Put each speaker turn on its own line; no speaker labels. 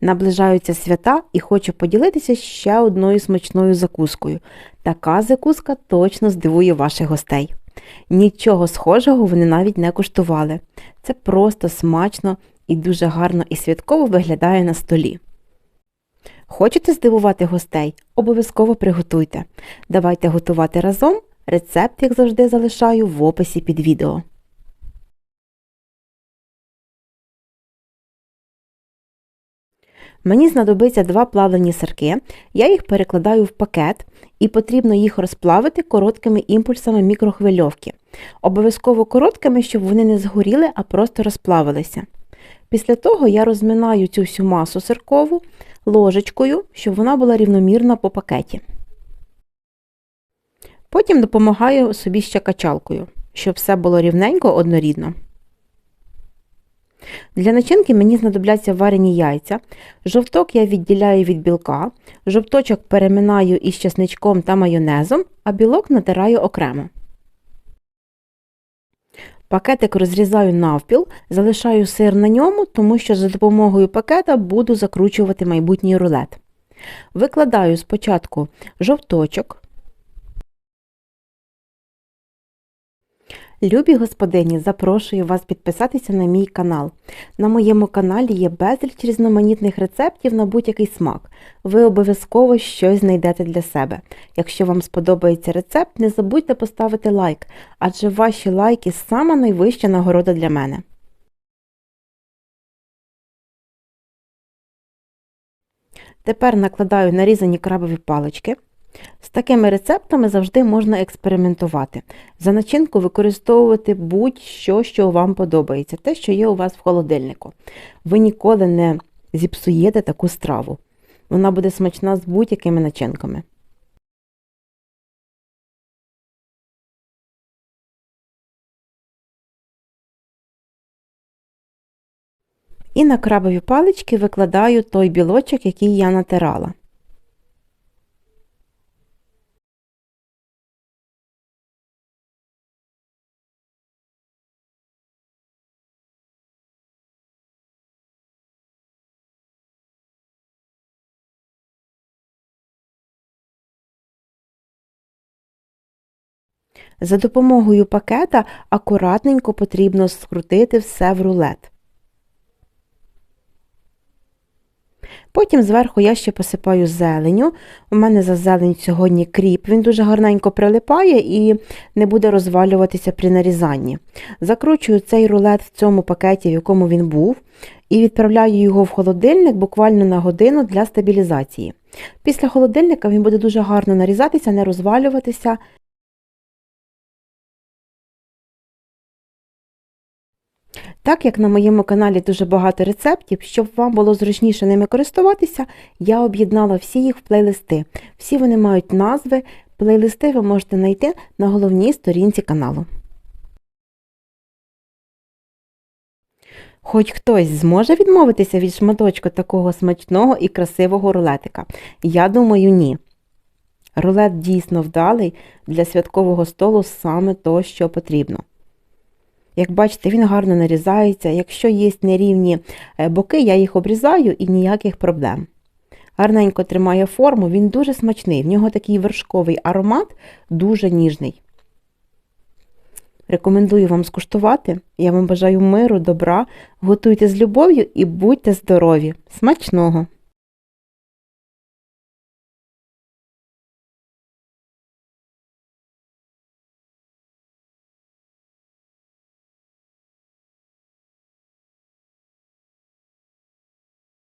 Наближаються свята і хочу поділитися ще одною смачною закускою. Така закуска точно здивує ваших гостей. Нічого схожого вони навіть не куштували. Це просто смачно і дуже гарно і святково виглядає на столі. Хочете здивувати гостей? Обов'язково приготуйте. Давайте готувати разом. Рецепт, як завжди, залишаю в описі під відео. Мені знадобиться два плавлені сирки, я їх перекладаю в пакет і потрібно їх розплавити короткими імпульсами мікрохвильовки. Обов'язково короткими, щоб вони не згоріли, а просто розплавилися. Після того я розминаю цю всю масу сиркову ложечкою, щоб вона була рівномірна по пакеті. Потім допомагаю собі ще качалкою, щоб все було рівненько однорідно. Для начинки мені знадобляться варені яйця. Жовток я відділяю від білка, жовточок переминаю із чесничком та майонезом, а білок натираю окремо. Пакетик розрізаю навпіл, залишаю сир на ньому, тому що за допомогою пакета буду закручувати майбутній рулет. Викладаю спочатку жовточок. Любі господині, запрошую вас підписатися на мій канал. На моєму каналі є безліч різноманітних рецептів на будь-який смак. Ви обов'язково щось знайдете для себе. Якщо вам сподобається рецепт, не забудьте поставити лайк, адже ваші лайки сама найвища нагорода для мене. Тепер накладаю нарізані крабові палички. З такими рецептами завжди можна експериментувати. За начинку використовувати будь-що, що вам подобається, те, що є у вас в холодильнику. Ви ніколи не зіпсуєте таку страву. Вона буде смачна з будь-якими начинками. І на крабові палички викладаю той білочок, який я натирала. За допомогою пакета акуратненько потрібно скрутити все в рулет. Потім зверху я ще посипаю зеленю. У мене за зелень сьогодні кріп, він дуже гарненько прилипає і не буде розвалюватися при нарізанні. Закручую цей рулет в цьому пакеті, в якому він був, і відправляю його в холодильник буквально на годину для стабілізації. Після холодильника він буде дуже гарно нарізатися, не розвалюватися. Так як на моєму каналі дуже багато рецептів, щоб вам було зручніше ними користуватися, я об'єднала всі їх в плейлисти. Всі вони мають назви, плейлисти ви можете знайти на головній сторінці каналу. Хоч хтось зможе відмовитися від шматочку такого смачного і красивого рулетика? Я думаю, ні. Рулет дійсно вдалий для святкового столу саме то, що потрібно. Як бачите, він гарно нарізається. Якщо є нерівні е, боки, я їх обрізаю і ніяких проблем. Гарненько тримає форму, він дуже смачний, в нього такий вершковий аромат, дуже ніжний. Рекомендую вам скуштувати. Я вам бажаю миру, добра, готуйте з любов'ю і будьте здорові! Смачного!